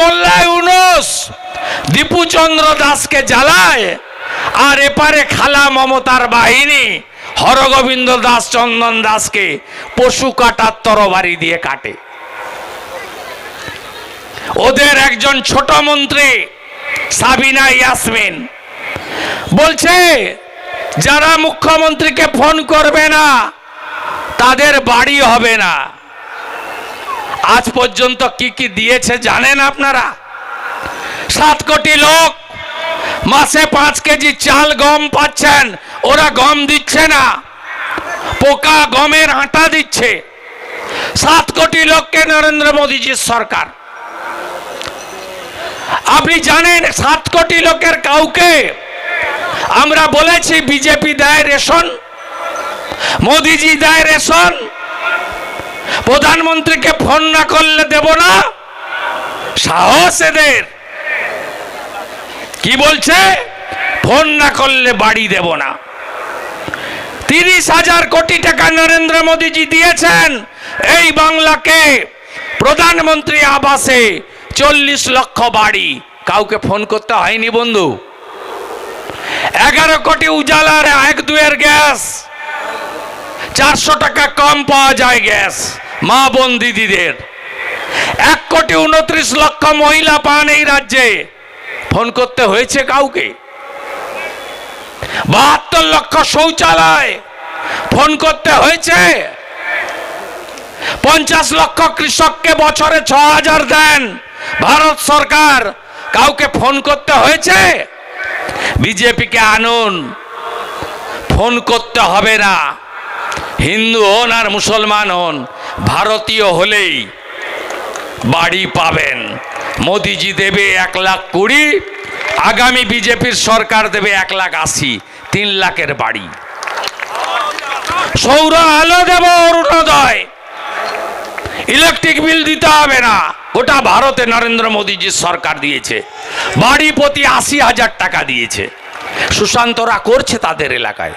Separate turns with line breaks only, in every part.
মোল্লা ইউনুস দীপুচন্দ্র দাসকে জ্বালায়, আর এপারে খালা মমতার বাহিনী, হরগোবিন্দ দাস, চন্দন দাসকে পশু কাটার তরবারি দিয়ে কাটে। ওদের একজন ছোট মন্ত্রী, সাবিনা ইয়াসমিন, বলছে, যারা মুখ্যমন্ত্রীকে ফোন করবে না, তাদের বাড়ি হবে না। আজ পর্যন্ত কি কি দিয়েছে জানেন আপনারা? সাত কোটি লোক মাসে পাঁচ কেজি চাল গম পাচ্ছেন, ওরা গম দিচ্ছে না। পোকা গমের আটা দিচ্ছে। সাত কোটি লোককে নরেন্দ্র মোদীজির সরকার। আপনি জানেন সাত কোটি লোকের কাউকে? আমরা বলেছি বিজেপি দেয় রেশন, মোদিজি দেয় রেশন প্রধানমন্ত্রীকে ফোন না করলে দেব না? সাহস এদের। কি বলছে? ফোন না করলে বাড়ি দেব না। তিরিশ হাজার কোটি টাকা নরেন্দ্র মোদীজি দিয়েছেন। এই বাংলাকে প্রধানমন্ত্রী আবাসে চল্লিশ লক্ষ বাড়ি। কাউকে ফোন করতে হয়নি বন্ধু। এগারো কোটি উজালার এক দুয়ের গ্যাস। চারশো টাকা কম পাওয়া যায় গ্যাস। মা বোন দিদিদের। এক কোটি উনত্রিশ লক্ষ মহিলা পান এই রাজ্যে। ফোন করতে হয়েছে কাউকে? বাহাত্তর লক্ষ শৌচালয়। ফোন করতে হয়েছে? পঞ্চাশ লক্ষ কৃষককে বছরে ছ হাজার দেন ভারত সরকার। কাউকে ফোন করতে হয়েছে? বিজেপিকে আনুন। ফোন করতে হবে না। হিন্দু হন আর মুসলমান হন। ভারতীয় হলেই বাড়ি পাবেন। মোদিজি দেবে এক লাখ কুড়ি, আগামী বিজেপির সরকার দেবে এক লাখ আশি, তিন লাখের বাড়ি। সৌর আলো দেব অরুণোদয়। ইলেকট্রিক বিল দিতে হবে না। গোটা ভারতে নরেন্দ্র মোদীজির সরকার দিয়েছে। বাড়ি প্রতি আশি হাজার টাকা দিয়েছে। সুশান্তরা করছে তাদের এলাকায়।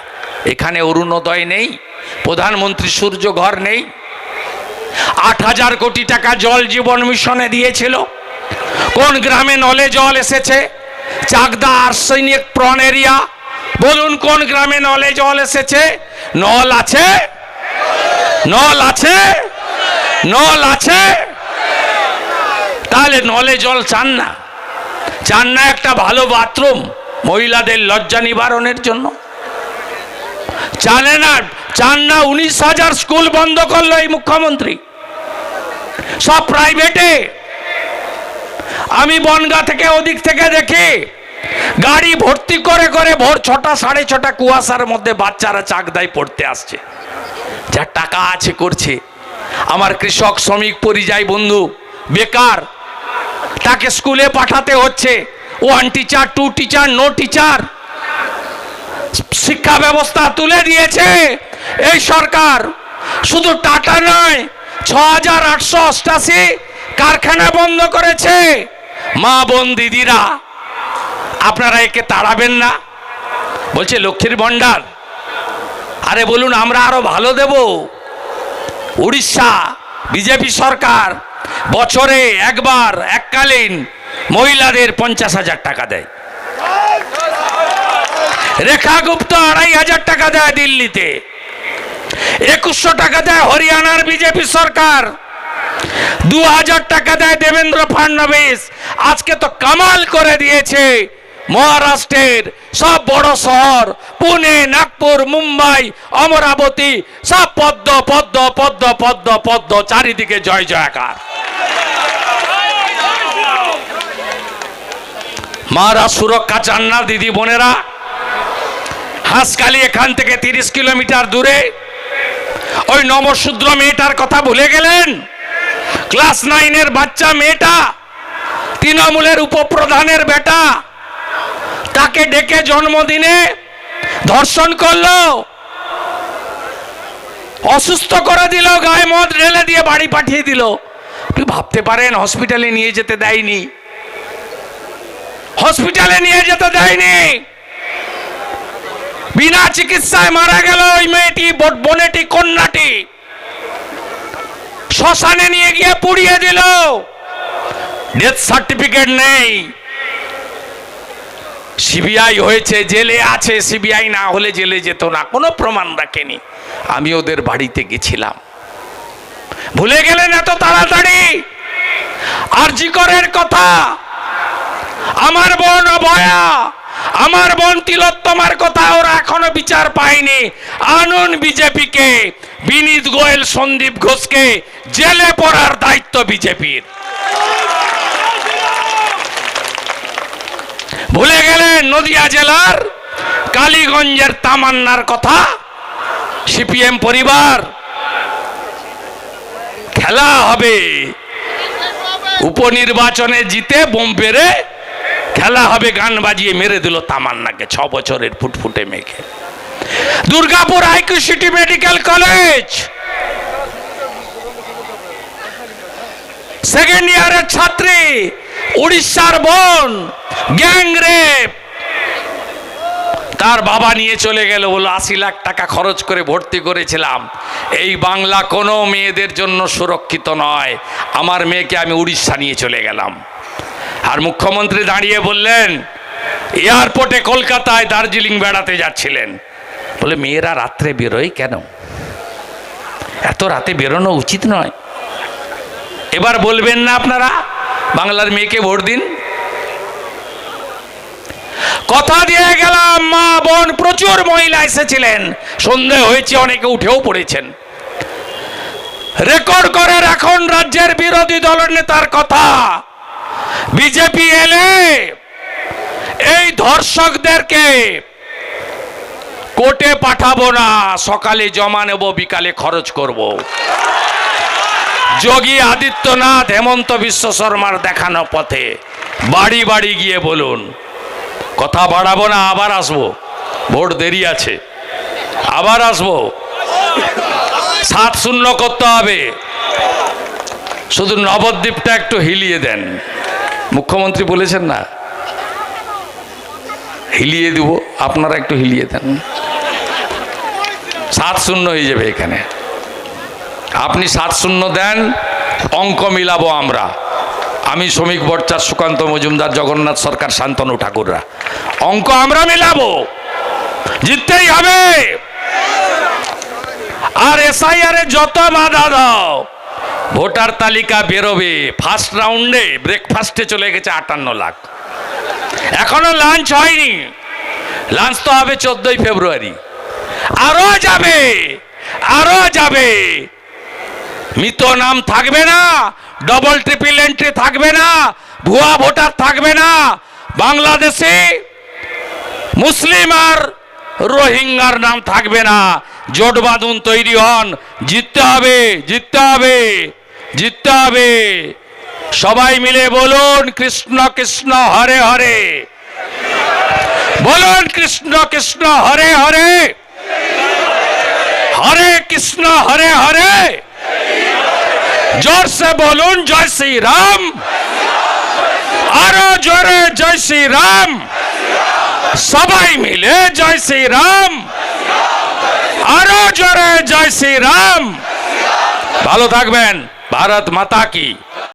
এখানে অরুণোদয় নেই, প্রধানমন্ত্রী সূর্য ঘর নেই। আট হাজার কোটি টাকা জল জীবন মিশনে দিয়েছিল। কোন গ্রামে নলে জল এসেছে? Chakdah arsenic prone area. বলুন, কোন গ্রামে নলে জল এসেছে? নল আছে? নল আছে? নল আছে? তাহলে নলে জল চান না। চান না একটা ভালো বাথরুম, মহিলাদের লজ্জা নিবারণের জন্য। চানে না, চান না, উনিশ হাজার স্কুল বন্ধ করল এই মুখ্যমন্ত্রী। সব প্রাইভেটে আমি বনগা থেকে ওদিক থেকে দেখি, গাড়ি ভর্তি করে করে ভোর ছটা, সাড়ে ছটা কুয়াশার মধ্যে বাচ্চারা চাকদায় পড়তে আসছে। যার টাকা আছে করছে। আমার কৃষক, শ্রমিক, পরিযায়ী বন্ধু, বেকার, তাকে স্কুলে পাঠাতে হচ্ছে। One teacher two teacher no teacher শিক্ষা ব্যবস্থা তুলে দিয়েছে এই সরকার। শুধু টাটা নয় ছ হাজার আটশো কারখানা বন্ধ করেছে। মা বোন দিদিরা, আপনারা একে তাড়াবেন না। বলছে, লক্ষ্মীর ভণ্ডার, আরে বলুন, আমরা আরও ভালো দেব। উড়িষ্যা, বিজেপি সরকার বছরে একবার, এককালীন মহিলাদের পঞ্চাশ হাজার টাকা দেয়। রেখা গুপ্ত আড়াই হাজার টাকা দেয় দিল্লিতে। একুশশো টাকা দেয় হরিয়ানার বিজেপি সরকার। দু হাজার টাকা দেয় দেবেন্দ্র ফাডনবিস। আজকে তো কামাল করে দিয়েছে মহারাষ্ট্রের সব বড় শহর, পুনে, নাগপুর, মুম্বাই, অমরাবতী, সব পদ্ম পদ্ম পদ্ম পদ্ম পদ্ম, চারিদিকে জয় জয়কার। মারা সুরক্ষা চান না, দিদি বোনেরা। হাঁসকালি এখান থেকে তিরিশ কিলোমিটার দূরে। ওই নবশূদ্র মেয়েটার কথা ভুলে গেলেন? ক্লাস নাইনের বাচ্চা মেয়েটা, তৃণমূলের উপপ্রধানের বেটা, তাকে ডেকে জন্মদিনে ধর্ষণ করল। অসুস্থ করে দিল, গায়ে মদ ঢেলে দিয়ে বাড়ি পাঠিয়ে দিল। আপনি ভাবতে পারেন, হসপিটালে নিয়ে যেতে দেয়নি? হসপিটালে নিয়ে যেতে দেয়নি? বিনা চিকিৎসায় মারা গেল ওই মেয়েটি বোনেটি, কন্যাটি। শ্মশানে নিয়ে গিয়ে পুড়িয়ে দিল। ডেথ সার্টিফিকেট নেই। সিবিআই হয়েছে, জেলে আছে, সিবিআই না হলে জেলে যেত না, কোনো প্রমাণ রাখেনি। আমি ওদের বাড়িতে গেছিলাম। ভুলে গেলেন এত তাড়াতাড়ি? আর জিকরের কথা। আমার বোন অভয়া। আমার বোন তিলোত্তমার কথা ওরা এখনও বিচার পায়নি। আনুন বিজেপিকে, বিনীত গোয়েল, সন্দীপ ঘোষকে, জেলে পড়ার দায়িত্ব বিজেপির। ভুলে গেলেন নদিয়া জেলার কালীগঞ্জের তামান্নার কথা, সিপিএম পরিবার, খেলা হবে। উপনির্বাচনে জিতে বোম পেরে খেলা হবে, গান বাজিয়ে মেরে দিল তামান্নাকে ছ বছরের ফুটফুটে মেঘে Durgapur IQ city medical college. Second ইয়ারের ছাত্রী, উড়িষ্যার বোন গ্যাং রেপ তার বাবা নিয়ে চলে গেল বলো আশি লাখ টাকা খরচ করে ভর্তি করেছিলাম। এই বাংলা কোনো মেয়েদের জন্য সুরক্ষিত নয়। আমার মেয়েকে আমি উড়িষ্যা নিয়ে চলে গেলাম। আর মুখ্যমন্ত্রী দাঁড়িয়ে বললেন এয়ারপোর্টে কলকাতায় দার্জিলিং বেড়াতে যাচ্ছিলেন। বলে, মেয়েরা রাত্রে বেরোয় কেন? এত রাতে বেরোনো উচিত নয়। এবার বলবেন না আপনারা, বাংলার মেয়েকে ভোট দিন। কথা দিয়ে গেলাম, মা বোন, প্রচুর মহিলা এসেছিলেন। সন্ধে হয়েছে, অনেকে উঠেও পড়েছেন। রেকর্ড করে এখন রাজ্যের বিরোধী দলের নেতার কথা। বিজেপি এলে এই ধর্ষকদেরকে কোর্টে পাঠাবো না, সকালে জমা নেব, বিকালে খরচ করব। যোগী আদিত্যনাথ, হেমন্ত বিশ্ব শর্মার দেখানো পথে বাড়ি বাড়ি গিয়ে বলুন, কথা বাড়াবো না, আবার আসব? ভোট দেরি আছে। আবার আসব? সাত শূন্য করতে হবে। শুধু নবদ্বীপটা একটু হিলিয়ে দেন। মুখ্যমন্ত্রী বলেছেন না? হিলিয়ে দিব। আপনারা একটু হিলিয়ে দেন। সাত শূন্য হয়ে যাবে এখানে। আপনি সাত শূন্য দেন, অঙ্ক মিলাবো আমরা। আমি শ্রমিক ভট্টাচার সুকান্ত মজুমদার, জগন্নাথ সরকার, শান্তনু ঠাকুররা। অঙ্ক আমরা মিলাবো। জিততেই হবে। আর এসআইআর যত বাধা দাও। ভোটার তালিকা বেরোবে। ফার্স্ট রাউন্ডে ব্রেকফাস্টে চলে গেছে আটান্ন লাখ। এখনও লাঞ্চ হয়নি। লাঞ্চ তো হবে চোদ্দই ফেব্রুয়ারি। আরও যাবে। আরও যাবে। মৃত নাম থাকবে না। ডবল ট্রিপল এন্ট্রি থাকবে না। ভুয়া ভোটার থাকবে না। বাংলাদেশে মুসলিম আর রোহিঙ্গার নাম থাকবে না। জোট বাঁধুন তৈরি হন। জিততে হবে জিততে হবে। জিততে হবে। সবাই মিলে বলুন, কৃষ্ণ কৃষ্ণ, হরে হরে। বলুন, কৃষ্ণ কৃষ্ণ, হরে হরে। হরে কৃষ্ণ, হরে হরে। জোর সে বলুন, জয় শ্রী রাম আরও জোরে জয় শ্রী রাম সবাই মিলে জয় শ্রী রাম আরও জোরে জয় শ্রী রাম ভালো থাকবেন। ভারত মাতা কি